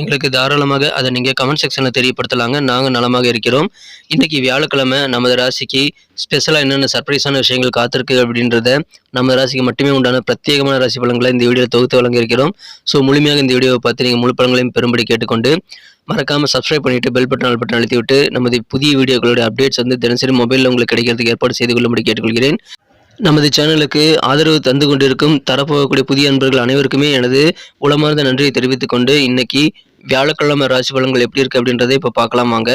எங்களுக்கு தாராளமாக அதை நீங்கள் கமெண்ட் செக்ஷனில் தெரியப்படுத்தலாங்க. நாங்கள் நலமாக இருக்கிறோம். இன்றைக்கி வியாழக்கிழமை நமது ராசிக்கு ஸ்பெஷலாக என்னென்ன சர்ப்ரைஸான விஷயங்கள் காத்திருக்கு அப்படின்றத நம்ம ராசிக்கு மட்டுமே உண்டான பிரத்யேகமான ராசி பலன்களை இந்த வீடியோ தொகுத்து வழங்கியிருக்கிறோம் ஸோ முழுமையாக இந்த வீடியோவை பார்த்து நீங்கள் முழு பலன்களையும் பெரும்படி கேட்டுக்கொண்டு மறக்காமல் சப்ஸ்கிரைப் பண்ணிவிட்டு பெல் பட்டன் ஆல் பட்டன் அழுத்தி விட்டு நமது புதிய வீடியோக்களுடைய அப்டேட்ஸ் வந்து தினசரி மொபைலில் உங்களுக்கு கிடைக்கிறதுக்கு ஏற்பாடு செய்து கொள்ளும்படி கேட்டுக்கொள்கிறேன். நமது சேனலுக்கு ஆதரவு தந்து கொண்டிருக்கும் தரப்போகக்கூடிய புதிய அன்பர்கள் அனைவருக்குமே எனது உளமார்ந்த நன்றியை தெரிவித்துக் கொண்டு இன்னைக்கு வியாழக்கிழமை ராசி பலன்கள் எப்படி இருக்கு அப்படின்றதை இப்போ பார்க்கலாம் வாங்க.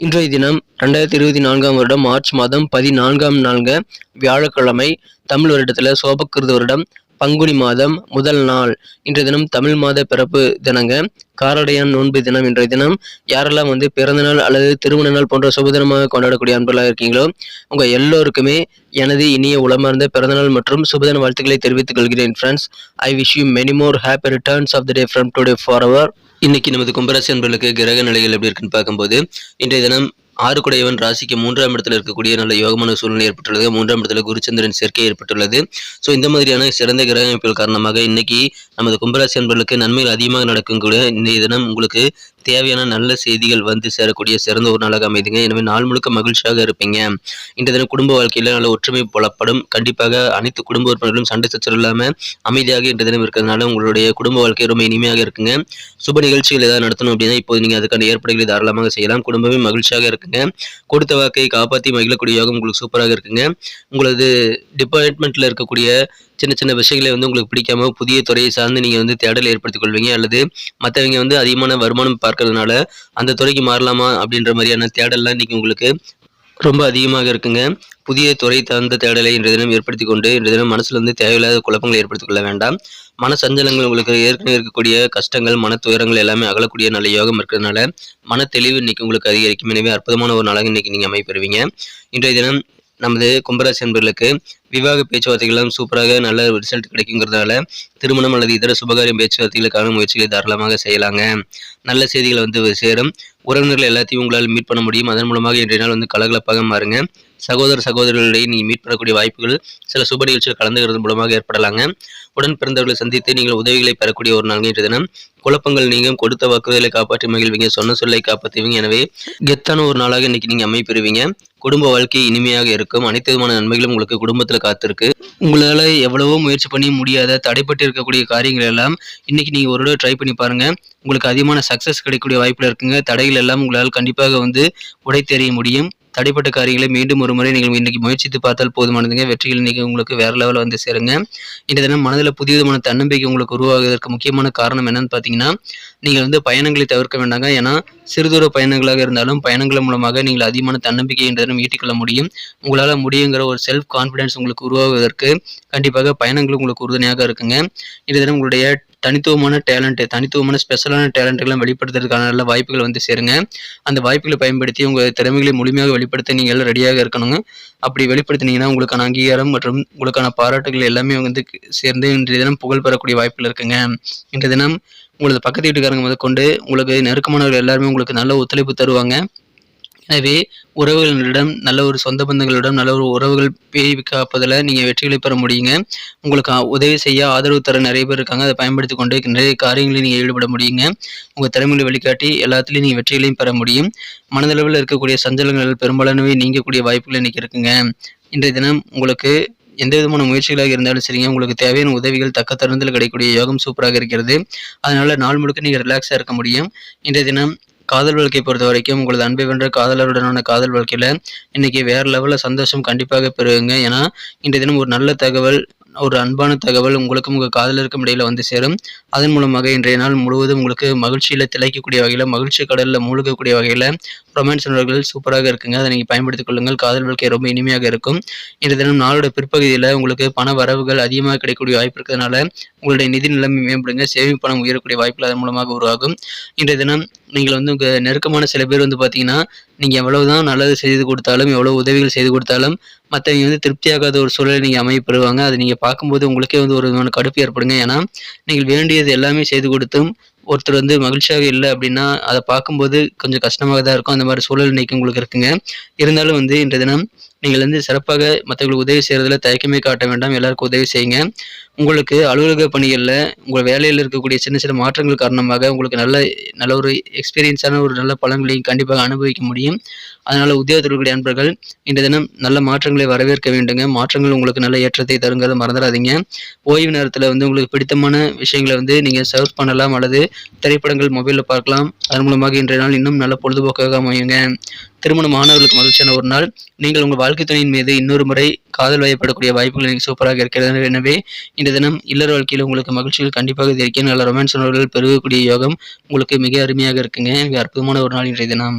இன்றைய தினம் ரெண்டாயிரத்தி இருபத்தி நான்காம் வருடம் மார்ச் மாதம் பதினான்காம் நான்கு வியாழக்கிழமை தமிழ் வருடத்தில் சோபக்கிருத வருடம். பங்குனி மாதம் முதல் நாள். இன்றைய தினம் தமிழ் மாத பிறப்பு தினங்க. காரடையான் நோன்பு தினம் இன்றைய தினம். யாரெல்லாம் வந்து பிறந்த நாள் அல்லது திருமண நாள் போன்ற சுபதினமாக கொண்டாடக்கூடிய அன்பர்களாக இருக்கீங்களோ உங்கள் எல்லோருக்குமே எனது இனிய உளமார்ந்த பிறந்தநாள் மற்றும் சுபதின வாழ்த்துக்களை தெரிவித்துக் கொள்கிறேன் friends I wish you many more happy returns of the day from today for our இன்னைக்கு நமது கும்பராசி அன்பர்களுக்கு கிரக நிலைகள் எப்படி இருக்குன்னு பார்க்கும்போது இன்றைய தினம் ஆறு குடையவன் ராசிக்கு மூன்றாம் இடத்துல இருக்கக்கூடிய நல்ல யோகமான சூழ்நிலை ஏற்பட்டுள்ளது. மூன்றாம் இடத்துல குருச்சந்திரன் சேர்க்கை ஏற்பட்டுள்ளது. ஸோ இந்த மாதிரியான சிறந்த கிரக அமைப்புகள் காரணமாக இன்னைக்கு நமது கும்பராசி அன்பர்களுக்கு நன்மைகள் அதிகமாக நடக்கும் கூட இன்றைய தினம் உங்களுக்கு தேவையான நல்ல செய்திகள் வந்து சேரக்கூடிய சிறந்த ஒரு நாளாக அமைதுங்க. எனவே நாள் முழுக்க மகிழ்ச்சியாக இருப்பீங்க. இன்றைய தினம் குடும்ப வாழ்க்கையில் நல்ல ஒற்றுமை புலப்படும். கண்டிப்பாக அனைத்து குடும்ப உறுப்பினர்களும் சண்டை சச்சரவு இல்லாமல் அமைதியாக இன்றைய தினம் இருக்கிறதுனால உங்களுடைய குடும்ப வாழ்க்கை ரொம்ப இனிமையாக இருக்குங்க. சுப நிகழ்ச்சிகள் ஏதாவது நடத்தணும் அப்படின்னா இப்போது நீங்கள் அதுக்கான ஏற்பாடுகளை தாராளமாக செய்யலாம். குடும்பமே மகிழ்ச்சியாக இருக்குங்க. கொடுத்த வாக்கை காப்பாற்றி மகிழக்கூடிய யோகம் உங்களுக்கு சூப்பராக இருக்குங்க. உங்களது டிபார்ட்மெண்ட்டில் இருக்கக்கூடிய சின்ன சின்ன விஷயங்களை வந்து உங்களுக்கு பிடிக்காம புதிய துறையை சார்ந்து நீங்கள் வந்து தேடல் ஏற்படுத்திக் கொள்வீங்க அல்லது மற்றவங்க வந்து அதிகமான வருமானம் பார்க்கறதுனால அந்த துறைக்கு மாறலாமா அப்படின்ற மாதிரியான தேடல்லாம் இன்னைக்கு உங்களுக்கு ரொம்ப அதிகமாக இருக்குங்க. புதிய துறை சார்ந்த தேடலை இன்றைய தினம் ஏற்படுத்தி கொண்டு இன்றைய தினம் மனசில் வந்து தேவையில்லாத குழப்பங்களை ஏற்படுத்திக் கொள்ள வேண்டாம். மன சஞ்சலங்கள் உங்களுக்கு ஏற்கனவே இருக்கக்கூடிய கஷ்டங்கள் மன துயரங்கள் எல்லாமே அகலக்கூடிய நல்ல யோகம் இருக்கிறதுனால மன தெளிவு இன்னைக்கு உங்களுக்கு அதிகரிக்கும். எனவே அற்புதமான ஒரு நாளாக இன்னைக்கு நீங்கள் அமைப்பெறுவீங்க. இன்றைய தினம் நமது கும்பராசி என்பர்களுக்கு விவாக பேச்சுவார்த்தைகளும் சூப்பராக நல்ல ரிசல்ட் கிடைக்குங்கிறதுனால திருமணம் அல்லது இதர சுபகாரியம் பேச்சுவார்த்தைகளுக்கான முயற்சிகளை தாராளமாக செய்யலாங்க. நல்ல செய்திகளை வந்து சேரும். உறவினர்கள் எல்லாத்தையும் உங்களால் மீட் பண்ண முடியும். அதன் மூலமாக இன்றைய நாள் வந்து கலகலப்பாக மாறுங்க. சகோதர சகோதரர்களிடையே நீங்கள் மீட் பண்ணக்கூடிய வாய்ப்புகள் சில சுப நிகழ்ச்சிகள் கலந்துகிறது மூலமாக ஏற்படலாங்க. உடன் பிறந்தவர்களை சந்தித்து நீங்கள் உதவிகளை பெறக்கூடிய ஒரு நாள் இன்றைய தினம். குழப்பங்கள் நீங்கள் கொடுத்த வாக்குறுதிகளை காப்பாற்றி மகிழ்வீங்க. சொன்ன சொல்லை காப்பாற்றுவீங்க. எனவே கெத்தான ஒரு நாளாக இன்னைக்கு நீங்கள் அமைப்பெறுவீங்க. குடும்ப வாழ்க்கை இனிமையாக இருக்கும். அனைத்து விதமான நன்மைகளும் உங்களுக்கு குடும்பத்தில் காத்திருக்கு. உங்களால் எவ்வளவோ முயற்சி பண்ணி முடியாத தடைப்பட்டு இருக்கக்கூடிய காரியங்கள் எல்லாம் இன்னைக்கு நீங்கள் ஒரு தடவை ட்ரை பண்ணி பாருங்க. உங்களுக்கு அதிகமான சக்ஸஸ் கிடைக்கக்கூடிய வாய்ப்பில் இருக்குங்க. தடைகள் எல்லாம் உங்களால் கண்டிப்பாக வந்து உடை தெரிய முடியும். தடைப்பட்ட காரியங்களை மீண்டும் ஒரு முறை நீங்கள் இன்னைக்கு முயற்சித்து பார்த்தால் போதுமானதுங்க. வெற்றிகள் இன்றைக்கி உங்களுக்கு வேறு லெவலில் வந்து சேருங்க. இந்த தினம் மனதில் புதிய விதமான தன்னம்பிக்கை உங்களுக்கு உருவாகுவதற்கு முக்கியமான காரணம் என்னன்னு பார்த்தீங்கன்னா நீங்கள் வந்து பயணங்களை தவிர்க்க வேண்டாங்க. ஏன்னா சிறுதூர பயணங்களாக இருந்தாலும் பயணங்கள் மூலமாக நீங்கள் அதிகமான தன்னம்பிக்கை என்றதும் தினம் ஈட்டிக்கொள்ள முடியும். உங்களால் முடியுங்கிற ஒரு செல்ஃப் கான்ஃபிடன்ஸ் உங்களுக்கு உருவாகுவதற்கு கண்டிப்பாக பயணங்கள் உங்களுக்கு உறுதுணையாக இருக்குங்க. இந்த தினம் உங்களுடைய தனித்துவமான டேலண்ட்டு தனித்துவமான ஸ்பெஷலான டேலண்ட்டுகளை வெளிப்படுத்துறதுக்கான நல்ல வாய்ப்புகள் வந்து சேருங்க. அந்த வாய்ப்புகளை பயன்படுத்தி உங்கள் திறமைகளை முழுமையாக வெளிப்படுத்த நீங்கள் எல்லாம் ரெடியாக இருக்கணுங்க. அப்படி வெளிப்படுத்தினீங்கன்னா உங்களுக்கான அங்கீகாரம் மற்றும் உங்களுக்கான பாராட்டுகள் எல்லாமே வந்து சேர்ந்து இன்றைய தினம் புகழ் பெறக்கூடிய வாய்ப்புகள் இருக்குங்க. இன்றைய தினம் உங்களது பக்கத்து வீட்டுக்காரங்க முதற்கொண்டு உங்களுக்கு நெருக்கமானவர்கள் எல்லாருமே உங்களுக்கு நல்ல ஒத்துழைப்பு தருவாங்க. எனவே உறவுகளிடம் நல்ல ஒரு சொந்த பந்தங்களிடம் நல்ல ஒரு உறவுகள் பேய் காப்பதில் நீங்கள் வெற்றிகளை பெற முடியுங்க. உங்களுக்கு உதவி செய்ய ஆதரவு தர நிறைய பேர் இருக்காங்க. அதை பயன்படுத்தி கொண்டு நிறைய காரியங்களில் நீங்கள் ஈடுபட முடியுங்க. உங்கள் திறமைகளை வெளிக்காட்டி எல்லாத்துலேயும் நீங்கள் வெற்றிகளையும் பெற முடியும். மனதளவில் இருக்கக்கூடிய சஞ்சலங்கள் பெரும்பாலானவை நீங்கக்கூடிய வாய்ப்புகள் இன்னைக்கு இருக்குங்க. இன்றைய தினம் உங்களுக்கு எந்த விதமான முயற்சிகளாக இருந்தாலும் சரிங்க உங்களுக்கு தேவையான உதவிகள் தக்க தருணத்தில் கிடைக்கக்கூடிய யோகம் சூப்பராக இருக்கிறது. அதனால நாள் முழுக்க நீங்கள் ரிலாக்ஸாக இருக்க முடியும். இன்றைய தினம் காதல் வாழ்க்கையை பொறுத்த வரைக்கும் உங்களது அன்பை வென்ற காதலருடனான காதல் வாழ்க்கையில் இன்றைக்கி வேறு லெவலில் சந்தோஷம் கண்டிப்பாக பெறுவீங்க. ஏன்னா இன்றைய தினம் ஒரு நல்ல தகவல் ஒரு அன்பான தகவல் உங்களுக்கும் உங்கள் காதலருக்கும் இடையில் வந்து சேரும். அதன் மூலமாக இன்றைய நாள் முழுவதும் உங்களுக்கு மகிழ்ச்சியில் திளைக்கக்கூடிய வகையில் மகிழ்ச்சி கடலில் மூழ்கக்கூடிய வகையில் ரொமான்ஸ் உணர்வுகள் சூப்பராக இருக்குங்க. அதை நீங்கள் பயன்படுத்திக் கொள்ளுங்கள். காதல் வாழ்க்கை ரொம்ப இனிமையாக இருக்கும். இன்றைய தினம் நாளோட பிற்பகுதியில் உங்களுக்கு பண வரவுகள் அதிகமாக கிடைக்கக்கூடிய வாய்ப்பு இருக்கிறதுனால உங்களுடைய நிதி நிலைமை மேம்படுங்க. சேவிங் பணம் உயரக்கூடிய வாய்ப்புகள் அதன் மூலமாக உருவாகும். இன்றைய தினம் நீங்கள் வந்து உங்கள் நெருக்கமான சில பேர் வந்து பார்த்தீங்கன்னா நீங்கள் எவ்வளவுதான் நல்லது செய்து கொடுத்தாலும் எவ்வளோ உதவிகள் செய்து கொடுத்தாலும் மற்றவங்க வந்து திருப்தியாகாத ஒரு சூழலை நீங்கள் அமையப்பெறுவாங்க. அதை நீங்கள் பார்க்கும்போது உங்களுக்கே வந்து ஒரு விதமான கடுப்பு ஏற்படுங்க. ஏன்னா நீங்கள் வேண்டியது எல்லாமே செய்து கொடுத்தும் ஒருத்தர் வந்து மகிழ்ச்சியாக இல்லை அப்படின்னா அதை பார்க்கும்போது கொஞ்சம் கஷ்டமாக தான் இருக்கும். அந்த மாதிரி சூழல் இன்னைக்கு உங்களுக்கு இருக்குங்க. இருந்தாலும் வந்து இன்றைய தினம் நீங்கள் வந்து சிறப்பாக மற்றவங்களுக்கு உதவி செய்கிறதுல தயக்கமே காட்ட வேண்டாம். எல்லாருக்கும் உதவி செய்யுங்க. உங்களுக்கு அலுவலக பணிகளில் உங்கள் வேலையில் இருக்கக்கூடிய சின்ன சின்ன மாற்றங்கள் காரணமாக உங்களுக்கு நல்ல நல்ல ஒரு எக்ஸ்பீரியன்ஸான ஒரு நல்ல பலன்களையும் கண்டிப்பாக அனுபவிக்க முடியும். அதனால் உத்தியோகத்தில் அன்பர்கள் இன்றைய தினம் நல்ல மாற்றங்களை வரவேற்க வேண்டுங்க. மாற்றங்கள் உங்களுக்கு நல்ல ஏற்றத்தை தருங்கிறத மறந்துடாதீங்க. ஓய்வு நேரத்தில் வந்து உங்களுக்கு பிடித்தமான விஷயங்களை வந்து நீங்கள் சர்ச் பண்ணலாம் அல்லது திரைப்படங்கள் மொபைலில் பார்க்கலாம். அதன் மூலமாக இன்றைய நாள் இன்னும் நல்ல பொழுதுபோக்காக அமையுங்க. திருமண மாணவர்களுக்கு மகிழ்ச்சியான ஒரு நாள் நீங்கள் உங்கள் வாழ்க்கை துணையின் மீது இன்னொரு முறை காதல் வயப்படக்கூடிய வாய்ப்புகள் எனக்கு சூப்பராக இருக்கிறது எனவே இந்த தினம் இல்லற வாழ்க்கையில் உங்களுக்கு மகிழ்ச்சிகள் கண்டிப்பாக இது இருக்கேன் நல்ல ரொமான்ஸ் உணர்வுகள் பெருகக்கூடிய யோகம் உங்களுக்கு மிக அருமையாக இருக்குங்க மிக அற்புதமான ஒரு நாள் இன்றைய தினம்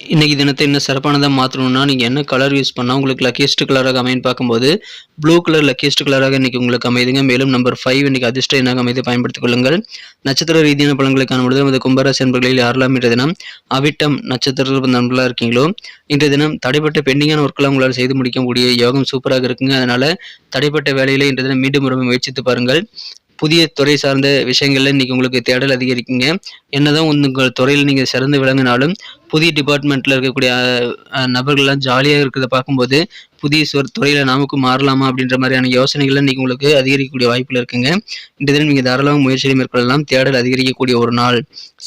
இன்றைக்கி தினத்தை இன்னும் சிறப்பானதாக மாற்றணும்னா நீங்கள் என்ன கலர் யூஸ் பண்ணால் உங்களுக்கு லக்கியஸ்ட் கலராக அமையன்னு பார்க்கும்போது ப்ளூ கலர் லக்கியஸ்ட் கலராக இன்னைக்கு உங்களுக்கு அமைதுங்க மேலும் நம்பர் ஃபைவ் இன்னைக்கு அதிர்ஷ்ட எண்ணாக அமைதி பயன்படுத்திக் கொள்ளுங்கள். நட்சத்திர ரீதியான பலன்களை காணும்பொழுது நமது கும்பராசி என்பர்களில் யாரெல்லாம் இன்றைய தினம் அவிட்டம் நட்சத்திர நண்பர்களாக இருக்கீங்களோ இன்றைய தினம் தடைப்பட்ட பெண்டிங்கான ஒர்க்கெல்லாம் உங்களால் செய்து முடிக்கக்கூடிய யோகம் சூப்பராக இருக்குங்க. அதனால் தடைப்பட்ட வேலையில் இன்றைய தினம் மீண்டும் ஒரு முயற்சித்து பாருங்கள். புதிய துறை சார்ந்த விஷயங்கள்ல இன்னைக்கு உங்களுக்கு தேடல் அதிகரிக்குங்க. என்னதான் உங்கள் துறையில் நீங்கள் சிறந்து விளங்கினாலும் புதிய டிபார்ட்மெண்ட்டில் இருக்கக்கூடிய நபர்கள்லாம் ஜாலியாக இருக்கிறத பார்க்கும்போது புதிய சொற் துறையில் நமக்கும் மாறலாமா அப்படின்ற மாதிரியான யோசனைகள் இன்றைக்கி உங்களுக்கு அதிகரிக்கக்கூடிய வாய்ப்பில் இருக்குங்க. இந்த தினம் நீங்கள் தாராளமாக முயற்சியை மேற்கொள்ளலாம். தேடல் அதிகரிக்கக்கூடிய ஒரு நாள்.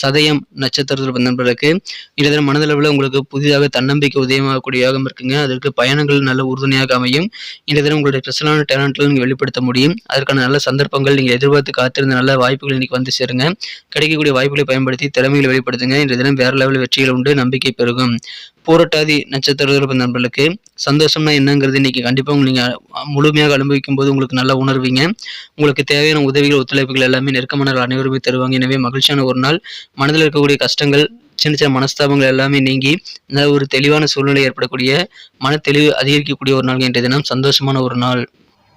சதயம் நட்சத்திரத்தில் நண்பர்களுக்கு இந்த தினம் மனதளவில் உங்களுக்கு புதிதாக தன்னம்பிக்கை உதயமாகக்கூடிய யோகம் இருக்குங்க. அதற்கு பயணங்கள் நல்ல உறுதுணையாக அமையும். இந்த தினம் உங்களுடைய ஸ்பெஷலான டேலண்ட்டில் நீங்கள் வெளிப்படுத்த முடியும். அதற்கான நல்ல சந்தர்ப்பங்கள் நீங்கள் எதிர்பார்த்து காத்திருந்த நல்ல வாய்ப்புகள் இன்னைக்கு வந்து சேருங்க. கிடைக்கக்கூடிய வாய்ப்புகளை பயன்படுத்தி திறமைகளை வெளிப்படுத்துங்க. இந்த தினம் வேற லெவலில் வெற்றிகள் உண்டு. நம்பிக்கை பெருகும். போராட்டாதி நட்சத்திர நண்பர்களுக்கு சந்தோஷம்னா என்னங்கிறது இன்னைக்கு கண்டிப்பாக நீங்கள் முழுமையாக அனுபவிக்கும் போது உங்களுக்கு நல்லா உணர்வீங்க. உங்களுக்கு தேவையான உதவிகள் ஒத்துழைப்புகள் எல்லாமே நெருக்கமான அனைவருமே தருவாங்க. எனவே மகிழ்ச்சியான ஒரு நாள். மனதில் இருக்கக்கூடிய கஷ்டங்கள் சின்ன சின்ன மனஸ்தாபங்கள் எல்லாமே நீங்கி நல்ல ஒரு தெளிவான சூழ்நிலை ஏற்படக்கூடிய மன தெளிவு அதிகரிக்கக்கூடிய ஒரு நாள் என்ற தினம் சந்தோஷமான ஒரு நாள்.